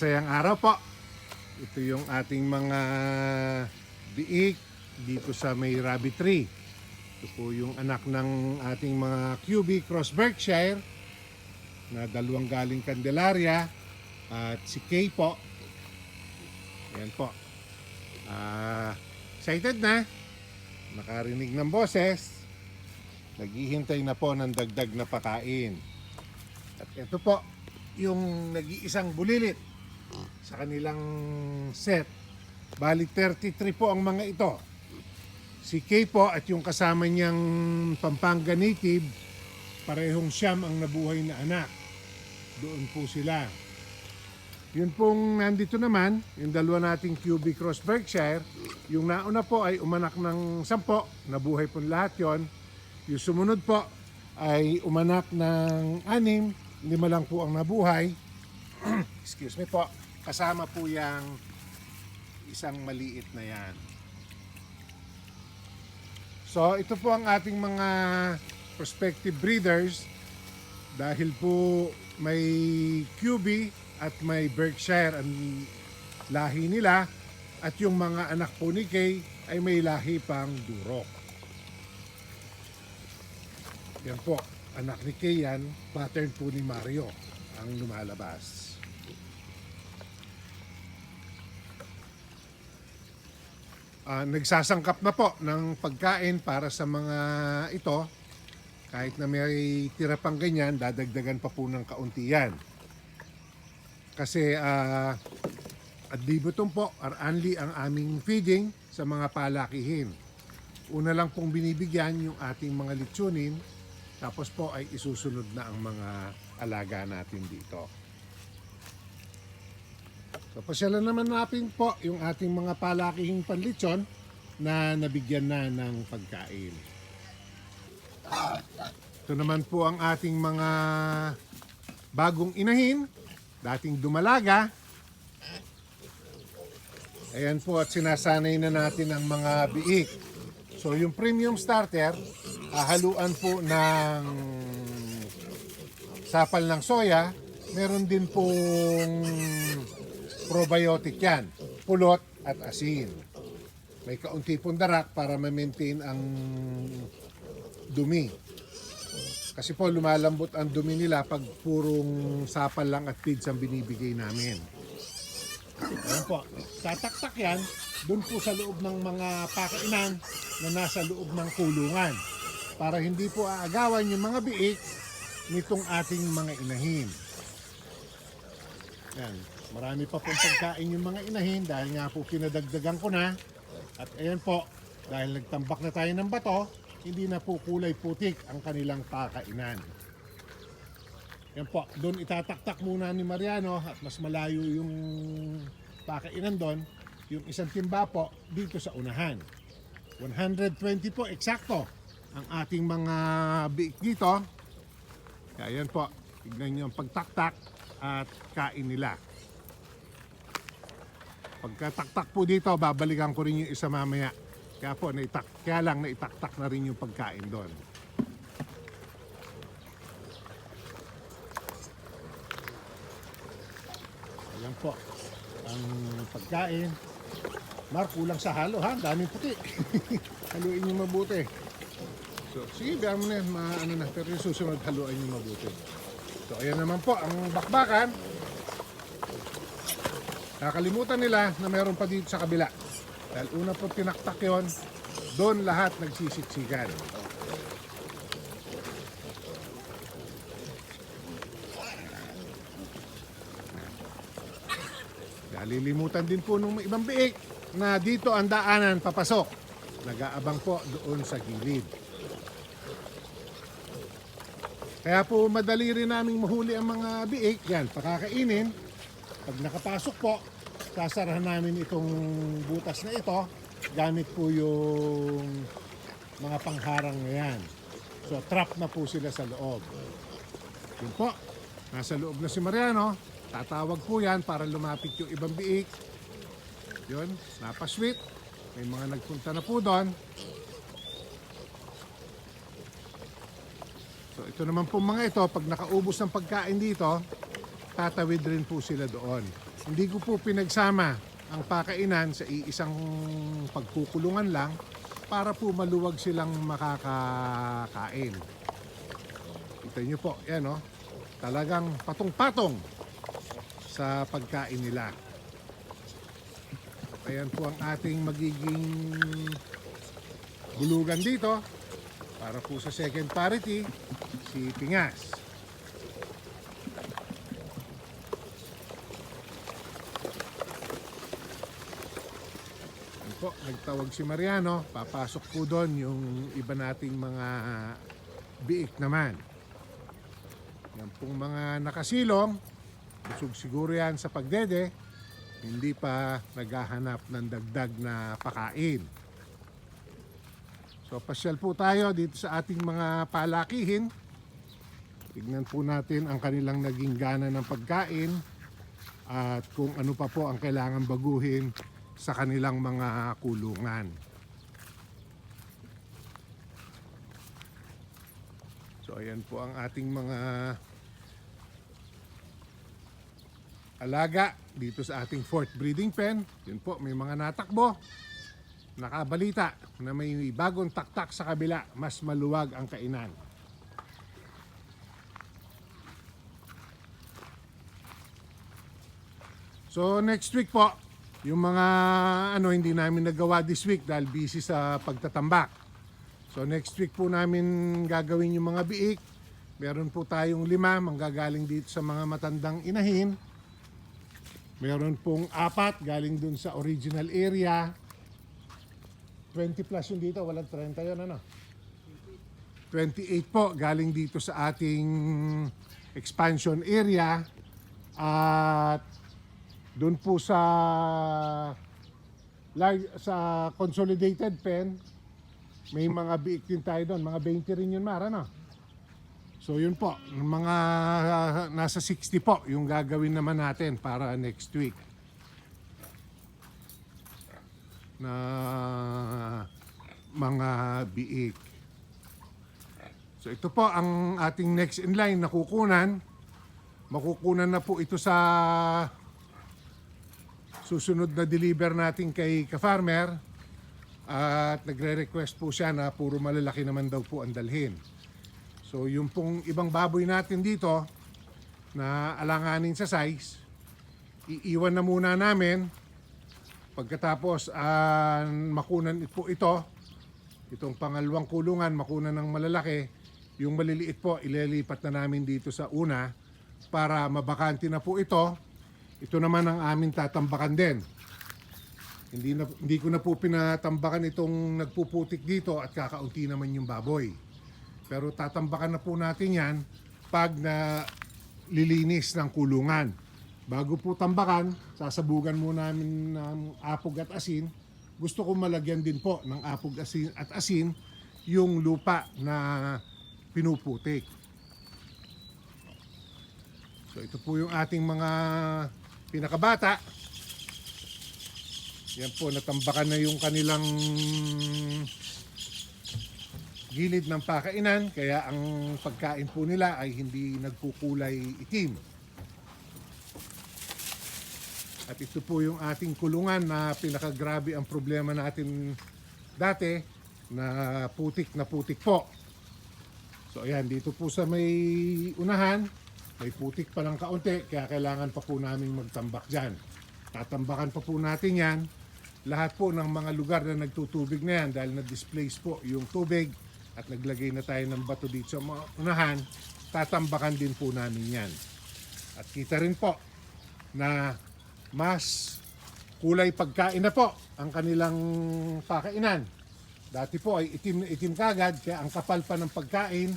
Masayang araw po. Ito yung ating mga biik dito sa may rabbit tree. Ito po yung anak ng ating mga QB Cross Berkshire na dalawang galing Candelaria at si Kay po. Yan po. Ah, excited na. Nakarinig ng boses. Naghihintay na po ng dagdag na pakain. At ito po, yung nag-iisang bulilit sa kanilang set. Bali 33 po ang mga ito. Si Kay po at yung kasama niyang Pampanga native, parehong siyam ang nabuhay na anak. Doon po sila. Yun pong nandito naman, yung dalawa nating QB Cross Berkshire, yung nauna po ay umanak ng sampo, nabuhay po lahat yon. Yung sumunod po ay umanak ng anim, lima lang po ang nabuhay. Excuse me po. Kasama po yung isang maliit na yan. So ito po ang ating mga prospective breeders dahil po may QB at may Berkshire ang lahi nila at yung mga anak po ni Kay ay may lahi pang Durok. Yan po, anak ni Kay yan, pattern po ni Mario ang lumalabas. Ah, nagsasangkap na po ng pagkain para sa mga ito. Kahit na may tira pang ganyan, dadagdagan pa po ng kaunti yan. Kasi ah, at Dibuton po, Aranli ang aming feeding sa mga palakihin. Una lang pong binibigyan yung ating mga litsunin, tapos po ay isusunod na ang mga alaga natin dito. So pasyalan naman natin po yung ating mga palakihing panlitson na nabigyan na ng pagkain. Ito naman po ang ating mga bagong inahin, dating dumalaga. Ayan po at sinasanay na natin ang mga biik. So yung premium starter, hahaluan po ng sapal ng soya. Meron din pong probiotic yan, pulot at asin. May kaunti pong darak para ma-maintain ang dumi. Kasi po lumalambot ang dumi nila pag purong sapal lang at feeds ang binibigay namin. Ayan po, tataktak yan doon po sa loob ng mga pakainan na nasa loob ng kulungan para hindi po aagawan yung mga biik nitong ating mga inahin. Yan. Marami pa pong pagkain yung mga inahin dahil nga po pinadagdagan ko na. At ayan po, dahil nagtambak na tayo ng bato, hindi na po kulay putik ang kanilang pakainan. Yan po, doon itataktak muna ni Mariano at mas malayo yung pakainan doon. Yung isang timba po dito sa unahan. 120 po, eksakto ang ating mga biik dito. Kaya yan po, tignan nyo ang pagtaktak at kain nila. Pagkataktak po dito, babalikan ko rin yung isa mamaya. Kaya po, naitak, kaya lang naitaktak na rin yung pagkain doon. Ayan po, ang pagkain. Mark, kulang sa halo ha, daming puti. Haluin nyo mabuti. So, sige, biyan mo na yan, ma, ano na, pero yung susunod, haluin nyo mabuti. So, ayan naman po, ang bakbakan. Nakalimutan nila na meron pa dito sa kabila. Dahil una po tinaktak yon, doon lahat nagsisiksikan. Nalilimutan din po ng ibang biik na dito ang daanan papasok. Nag-aabang po doon sa gilid. Kaya po madali rin naming mahuli ang mga biik. Yan, pakakainin. Pag nakapasok po, sasarahan namin itong butas na ito gamit po yung mga pangharang na yan. So trap na po sila sa loob. Yun po, nasa loob na si Mariano. Tatawag po yan para lumapit yung ibang biik. Yun, napasweet. May mga nagpunta na po doon. So ito naman po mga ito, pag nakaubos ng pagkain dito, tatawid rin po sila doon. hindi ko po pinagsama ang pakainan sa iisang pagkukulungan lang para po maluwag silang makakakain. Kita nyo po, yan o. Talagang patong-patong sa pagkain nila. Ayan po ang ating magiging bulugan dito para po sa second parity si Pingas. Po, nagtawag si Mariano, papasok po doon yung iba nating mga biik naman. Yan pong mga nakasilong, busog siguro yan sa pagdede, hindi pa naghahanap ng dagdag na pakain. So pasyal po tayo dito sa ating mga palakihin. Tignan po natin ang kanilang naging gana ng pagkain at kung ano pa po ang kailangan baguhin sa kanilang mga kulungan. So ayan po ang ating mga alaga dito sa ating fourth breeding pen. Yun po, may mga natakbo. Nakabalita na may bagong taktak sa kabila, mas maluwag ang kainan. So next week po, yung mga ano hindi namin nagawa this week dahil busy sa pagtatambak. So next week po namin gagawin yung mga biik. Meron po tayong lima manggagaling dito sa mga matandang inahin. Meron pong apat galing dun sa original area. 20 plus yung dito, walang 30 yun ano. 28 po galing dito sa ating expansion area. At doon po sa large, sa consolidated pen, may mga biik din tayo doon. Mga 20 rin yun, Mara, no? So yun po, mga uh, nasa 60 po yung gagawin naman natin para next week. Na mga biik. So ito po ang ating next in line na kukunan. Makukunan na po ito sa susunod na deliver natin kay ka-farmer. At nagre-request po siya na puro malalaki naman daw po ang dalhin. So yung pong ibang baboy natin dito na alanganin sa size, iiwan na muna namin. Pagkatapos ah, makunan po ito, itong pangalawang kulungan, makunan ng malalaki, yung maliliit po, ililipat na namin dito sa una para mabakante na po ito. Ito naman ang aming tatambakan din. Hindi, na, hindi ko na po pinatambakan itong nagpuputik dito at kakaunti naman yung baboy. Pero tatambakan na po natin yan pag na lilinis ng kulungan. Bago po tambakan, sasabugan mo namin ng apog at asin. Gusto ko malagyan din po ng apog asin at asin yung lupa na pinuputik. So ito po yung ating mga pinakabata. Yan po, natambakan na yung kanilang gilid ng pakainan kaya ang pagkain po nila ay hindi nagkukulay itim. At ito po yung ating kulungan na pinakagrabe ang problema natin dati na putik na putik po. So ayan, dito po sa may unahan, may putik pa lang kaunti kaya kailangan pa po namin magtambak dyan. Tatambakan pa po natin yan. Lahat po ng mga lugar na nagtutubig na yan dahil na-displace po yung tubig at naglagay na tayo ng bato dito sa unahan, tatambakan din po namin yan. At kita rin po na mas kulay pagkain na po ang kanilang pakainan. Dati po ay itim na itim kagad kaya ang kapal pa ng pagkain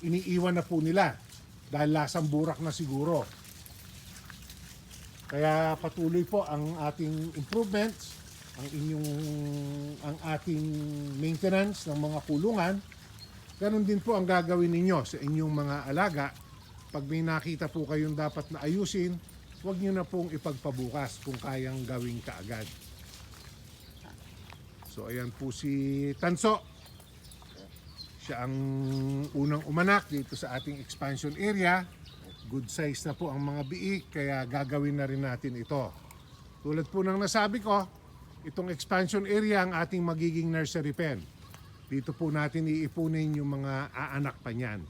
iniiwan na po nila dahil lasang burak na siguro. Kaya patuloy po ang ating improvements, ang inyong ang ating maintenance ng mga kulungan. Ganon din po ang gagawin ninyo sa inyong mga alaga. Pag may nakita po kayong dapat na ayusin, huwag niyo na pong ipagpabukas kung kayang gawin kaagad. So ayan po si Tanso. Siya ang unang umanak dito sa ating expansion area. Good size na po ang mga biik kaya gagawin na rin natin ito. Tulad po ng nasabi ko, itong expansion area ang ating magiging nursery pen. Dito po natin iipunin yung mga aanak pa niyan.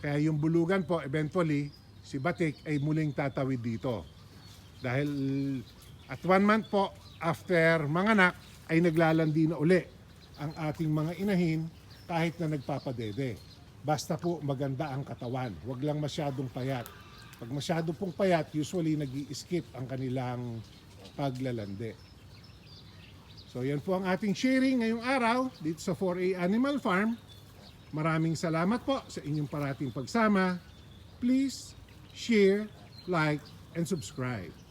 Kaya yung bulugan po, eventually, si Batik ay muling tatawid dito. Dahil at one month po after manganak ay naglalandi na uli ang ating mga inahin kahit na nagpapadede. Basta po maganda ang katawan, wag lang masyadong payat. Pag masyado pong payat, usually nag skip ang kanilang paglalandi. So yan po ang ating sharing ngayong araw dito sa 4A Animal Farm. Maraming salamat po sa inyong parating pagsama. Please share, like, and subscribe.